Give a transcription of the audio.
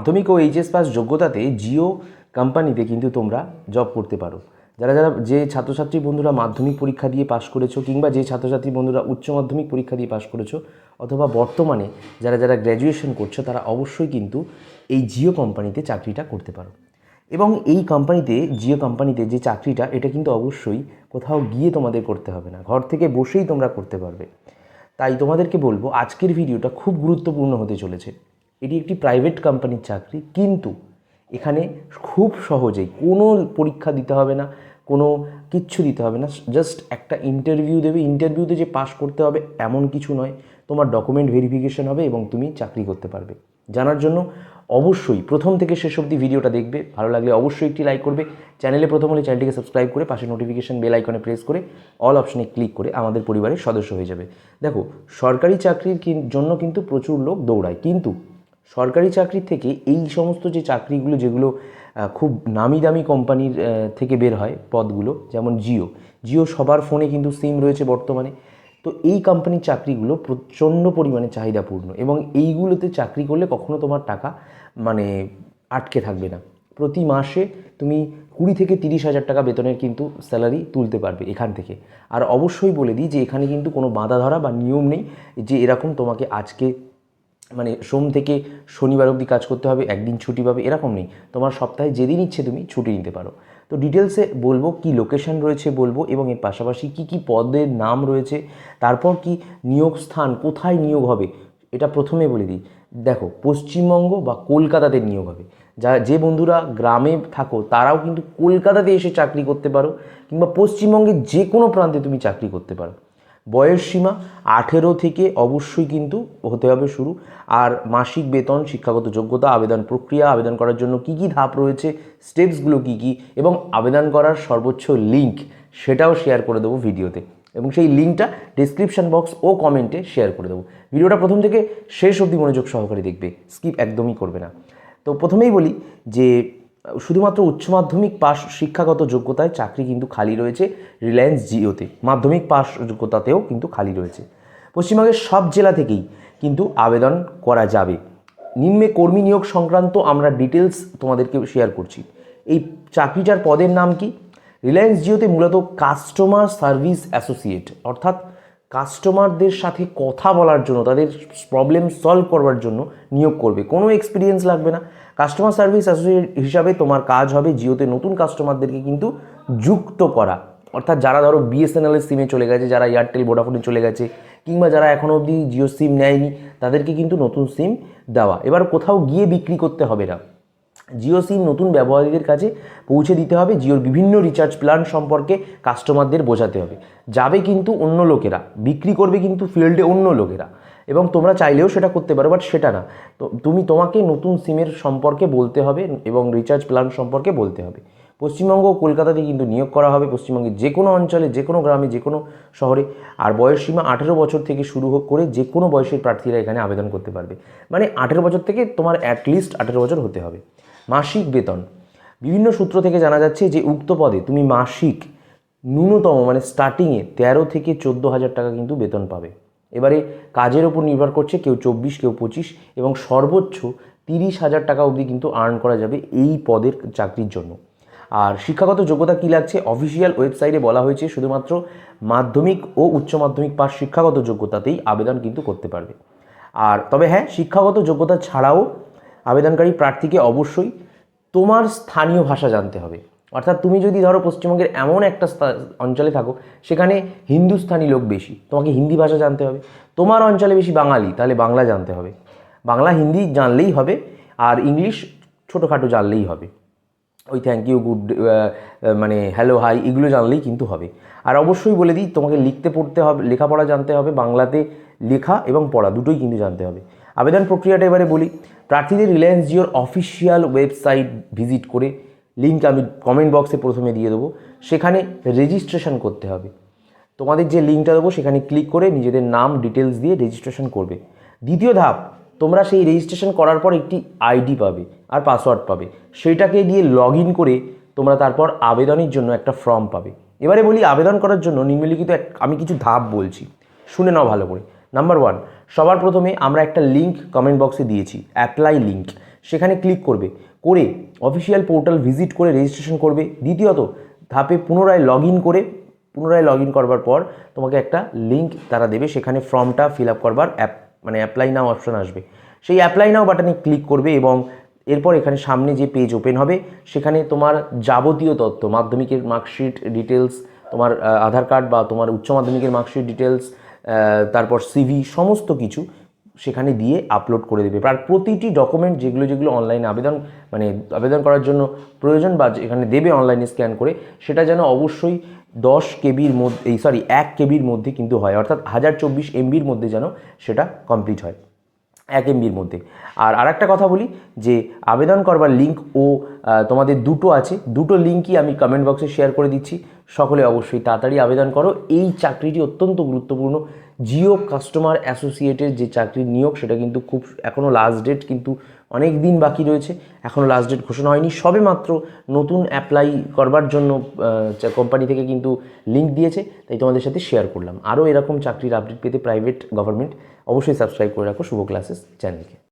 মাধ্যমিক ও HS pass যোগ্যতাতে জিও কোম্পানিতে কিন্তু তোমরা জব করতে পারো। যারা যারা যে ছাত্রছাত্রী বন্ধুরা মাধ্যমিক পরীক্ষা দিয়ে পাশ করেছ কিংবা যে ছাত্রছাত্রী বন্ধুরা উচ্চ মাধ্যমিক পরীক্ষা দিয়ে পাশ করেছ অথবা বর্তমানে যারা যারা গ্র্যাজুয়েশন করছ তারা অবশ্যই কিন্তু এই জিও কোম্পানিতে চাকরিটা করতে পারো। এবং এই কোম্পানিতে, জিও কোম্পানিতে যে চাকরিটা, এটা কিন্তু অবশ্যই কোথাও গিয়ে তোমাদের করতে হবে না। ঘর থেকে বসেই তোমরা করতে পারবে। তাই তোমাদেরকে বলব, আজকের ভিডিওটা খুব গুরুত্বপূর্ণ হতে চলেছে। এটি একটি প্রাইভেট কোম্পানির চাকরি, কিন্তু এখানে খুব সহজেই কোনো পরীক্ষা দিতে হবে না, কোনো কিচ্ছু দিতে হবে না জাস্ট একটা ইন্টারভিউ দেবে। ইন্টারভিউতে যে পাশ করতে হবে এমন কিছু নয়, তোমার ডকুমেন্ট ভেরিফিকেশন হবে এবং তুমি চাকরি করতে পারবে। জানার জন্য অবশ্যই প্রথম থেকে শেষ অবধি ভিডিওটা দেখবে। ভালো লাগলে অবশ্যই একটি লাইক করবে। চ্যানেলে প্রথম হলে চ্যানেলটিকে সাবস্ক্রাইব করে পাশে নোটিফিকেশান বেল আইকনে প্রেস করে অল অপশনে ক্লিক করে আমাদের পরিবারের সদস্য হয়ে যাবে। দেখো, সরকারি চাকরির জন্য কিন্তু প্রচুর লোক দৌড়ায়, কিন্তু সরকারি চাকরির থেকে এই সমস্ত যে চাকরিগুলো যেগুলো খুব নামি দামি কোম্পানির থেকে বের হয় পদগুলো, যেমন জিও। জিও সবার ফোনে কিন্তু সিম রয়েছে বর্তমানে। তো এই কোম্পানির চাকরিগুলো প্রচণ্ড পরিমাণে চাহিদাপূর্ণ এবং এইগুলোতে চাকরি করলে কখনো তোমার টাকা মানে আটকে থাকবে না। প্রতি মাসে তুমি কুড়ি থেকে তিরিশ হাজার টাকা বেতনের কিন্তু স্যালারি তুলতে পারবে এখান থেকে। আর অবশ্যই বলে দিই যে এখানে কিন্তু কোনো বাঁধা ধরা বা নিয়ম নেই যে এরকম তোমাকে আজকে মানে সোম থেকে শনিবার অবধি কাজ করতে হবে, একদিন ছুটি পাবে, এরকম নেই। তোমার সপ্তাহে যেদিন ইচ্ছে তুমি ছুটি নিতে পারো। তো ডিটেলসে বলব কি লোকেশন রয়েছে বলব এবং এর পাশাপাশি কি কি পদের নাম রয়েছে, তারপর কি নিয়োগ স্থান, কোথায় নিয়োগ হবে, এটা প্রথমে বলে দিই। দেখো, পশ্চিমবঙ্গ বা কলকাতাতে নিয়োগ হবে। যা, যে বন্ধুরা গ্রামে থাকো, তারাও কিন্তু কলকাতাতে এসে চাকরি করতে পারো, কিংবা পশ্চিমবঙ্গের যে কোনো প্রান্তে তুমি চাকরি করতে পারো। বয়স সীমা আঠেরো থেকে অবশ্যই কিন্তু হতে হবে শুরু। আর মাসিক বেতন, শিক্ষাগত যোগ্যতা, আবেদন প্রক্রিয়া, আবেদন করার জন্য কি কি ধাপ রয়েছে স্টেপসগুলো কি কি এবং আবেদন করার সর্বোচ্চ লিঙ্ক সেটাও শেয়ার করে দেবো ভিডিওতে। এবং সেই লিঙ্কটা ডিসক্রিপশন বক্স ও কমেন্টে শেয়ার করে দেবো। ভিডিওটা প্রথম থেকে শেষ অবধি মনোযোগ সহকারে দেখবে স্কিপ একদমই করবে না। তো প্রথমেই বলি যে শুধুমাত্র উচ্চ মাধ্যমিক পাশ শিক্ষাগত যোগ্যতায় চাকরি কিন্তু খালি রয়েছে রিলায়েন্স জিওতে। মাধ্যমিক পাস যোগ্যতাতেও কিন্তু খালি রয়েছে। পশ্চিমবঙ্গের সব জেলা থেকেই কিন্তু আবেদন করা যাবে। নিম্নে কর্মী নিয়োগ সংক্রান্ত আমরা ডিটেলস তোমাদেরকে শেয়ার করছি। এই চাকরিটার পদের নাম কি? রিলায়েন্স জিওতে মূলত কাস্টমার সার্ভিস অ্যাসোসিয়েট, অর্থাৎ কাস্টমারদের সাথে কথা বলার জন্য, তাদের প্রবলেম সলভ করবার জন্য নিয়োগ করবে। কোনো এক্সপিরিয়েন্স লাগবে না। কাস্টমার সার্ভিস অ্যাসোসিয়েট হিসাবে তোমার কাজ হবে জিওতে নতুন কাস্টমারদেরকে কিন্তু যুক্ত করা। অর্থাৎ যারা ধরো বিএসএনএল এর সিমে চলে গেছে, যারা এয়ারটেল ভোডাফোনে চলে গেছে, কিংবা যারা এখনও অবধি জিও সিম নেয়নি, তাদেরকে কিন্তু নতুন সিম দেওয়া। এবার কোথাও গিয়ে বিক্রি করতে হবে না। জিও সিম নতুন ব্যবহারীদের কাছে পৌঁছে দিতে হবে। জিওর বিভিন্ন রিচার্জ প্ল্যান সম্পর্কে কাস্টমারদের বোঝাতে হবে। যাবে কিন্তু অন্য লোকেরা, বিক্রি করবে কিন্তু ফিল্ডে অন্য লোকেরা। এবং তোমরা চাইলেও সেটা করতে পারো বাট সেটা না। তো তুমি তোমাকে নতুন সিমের সম্পর্কে বলতে হবে এবং রিচার্জ প্ল্যান সম্পর্কে বলতে হবে। পশ্চিমবঙ্গ ও কলকাতাতে কিন্তু নিয়োগ করা হবে। পশ্চিমবঙ্গের যে কোনো অঞ্চলে, যে কোনো গ্রামে, যে কোনো শহরে। আর বয়স সীমা আঠেরো বছর থেকে শুরু হোক করে যে কোনো বয়সের প্রার্থীরা এখানে আবেদন করতে পারবে। মানে আঠেরো বছর থেকে তোমার অ্যাটলিস্ট আঠেরো বছর হতে হবে। মাসিক বেতন। বিভিন্ন সূত্র থেকে জানা যাচ্ছে যে উক্ত পদে তুমি মাসিক ন্যূনতম মানে স্টার্টিংয়ে তেরো থেকে চোদ্দ হাজার টাকা কিন্তু বেতন পাবে। এবারে কাজের ওপর নির্ভর করছে কেউ চব্বিশ, কেউ পঁচিশ এবং সর্বোচ্চ তিরিশ হাজার টাকা অবধি কিন্তু আর্ন করা যাবে এই পদের চাকরির জন্য। আর শিক্ষাগত যোগ্যতা কী লাগছে? অফিসিয়াল ওয়েবসাইটে বলা হয়েছে শুধুমাত্র মাধ্যমিক ও উচ্চ মাধ্যমিক পাশ শিক্ষাগত যোগ্যতাতেই আবেদন কিন্তু করতে পারবে। আর তবে হ্যাঁ শিক্ষাগত যোগ্যতা ছাড়াও আবেদনকারী প্রার্থীকে অবশ্যই তোমার স্থানীয় ভাষা জানতে হবে। অর্থাৎ তুমি যদি ধরো পশ্চিমবঙ্গের এমন একটা অঞ্চলে থাকো, সেখানে হিন্দুস্থানি লোক বেশি, তোমাকে হিন্দি ভাষা জানতে হবে। তোমার অঞ্চলে বেশি বাঙালি, তাহলে বাংলা জানতে হবে। বাংলা হিন্দি জানলেই হবে, আর ইংলিশ ছোটোখাটো জানলেই হবে। ওই থ্যাংক ইউ গুড মানে হ্যালো হাই এগুলো জানলেই কিন্তু হবে। আর অবশ্যই বলে দিই, তোমাকে লিখতে পড়তে হবে, লেখাপড়া জানতে হবে, বাংলাতে লেখা এবং পড়া দুটোই কিন্তু জানতে হবে। আবেদন প্রক্রিয়াটা এবারে বলি। প্রার্থীদের রিলায়েন্স জিওর অফিসিয়াল ওয়েবসাইট ভিজিট করে লিঙ্ক আমি কমেন্ট বক্সে প্রথমে দিয়ে দেবো। সেখানে রেজিস্ট্রেশন করতে হবে। তোমাদের যে লিঙ্কটা দেবো, সেখানে ক্লিক করে নিজেদের নাম ডিটেলস দিয়ে রেজিস্ট্রেশন করবে। দ্বিতীয় ধাপ, তোমরা সেই রেজিস্ট্রেশন করার পর একটি আইডি পাবে আর পাসওয়ার্ড পাবে। সেইটাকে দিয়ে লগ ইন করে তোমরা তারপর আবেদনের জন্য একটা ফর্ম পাবে। এবারে বলি, আবেদন করার জন্য নিম্নলিখিত এক আমি কিছু ধাপ বলছি। শুনে নাও ভালো করে। নাম্বার ওয়ান সবার প্রথমে আমরা একটা লিঙ্ক কমেন্ট বক্সে দিয়েছি অ্যাপ্লাই লিঙ্ক সেখানে ক্লিক করবে, করে অফিসিয়াল পোর্টাল ভিজিট করে রেজিস্ট্রেশন করবে। দ্বিতীয়ত, ধাপে পুনরায় লগ করে, পুনরায় লগ করবার পর তোমাকে একটা লিঙ্ক তারা দেবে, সেখানে ফর্মটা ফিল আপ করবার অ্যাপ মানে অ্যাপ্লাই নাও অপশন আসবে। সেই অ্যাপ্লাই নাও বাটনে ক্লিক করবে এবং এরপর এখানে সামনে যে পেজ ওপেন হবে, সেখানে তোমার যাবতীয় তথ্য, মাধ্যমিকের মার্কশিট ডিটেলস তোমার আধার কার্ড বা তোমার উচ্চ মাধ্যমিকের মার্কশিট ডিটেলস তারপর সিভি সমস্ত কিছু সেখানে দিয়ে আপলোড করে দেবে। আর প্রতিটি ডকুমেন্ট যেগুলো যেগুলো অনলাইনে আবেদন মানে আবেদন করার জন্য প্রয়োজন বা এখানে দেবে অনলাইনে স্ক্যান করে, সেটা যেন অবশ্যই দশ কেবির মধ্যে, এই সরি এক কেবির মধ্যে কিন্তু হয়। অর্থাৎ হাজার চব্বিশ এমবির মধ্যে যেন সেটা কমপ্লিট হয়। এক এমবির মধ্যে। আর আরেকটা কথা বলি যে আবেদন করবার লিঙ্ক ও তোমাদের দুটো আছে। দুটো লিঙ্কই আমি কমেন্ট বক্সে শেয়ার করে দিচ্ছি। সকলে অবশ্যই তাড়াতাড়ি আবেদন করো। এই চাকরিটি অত্যন্ত গুরুত্বপূর্ণ। জিও কাস্টমার অ্যাসোসিয়েটের যে চাকরির নিয়োগ, সেটা কিন্তু খুব এখনও লাস্ট ডেট কিন্তু অনেক দিন বাকি রয়েছে। এখনও লাস্ট ডেট ঘোষণা হয়নি। সবে মাত্র নতুন অ্যাপ্লাই করবার জন্য কোম্পানি থেকে কিন্তু লিঙ্ক দিয়েছে, তাই তোমাদের সাথে শেয়ার করলাম। আরও এরকম চাকরির আপডেট পেতে প্রাইভেট গভর্নমেন্ট অবশ্যই সাবস্ক্রাইব করে রাখো শুভ ক্লাসেস চ্যানেলকে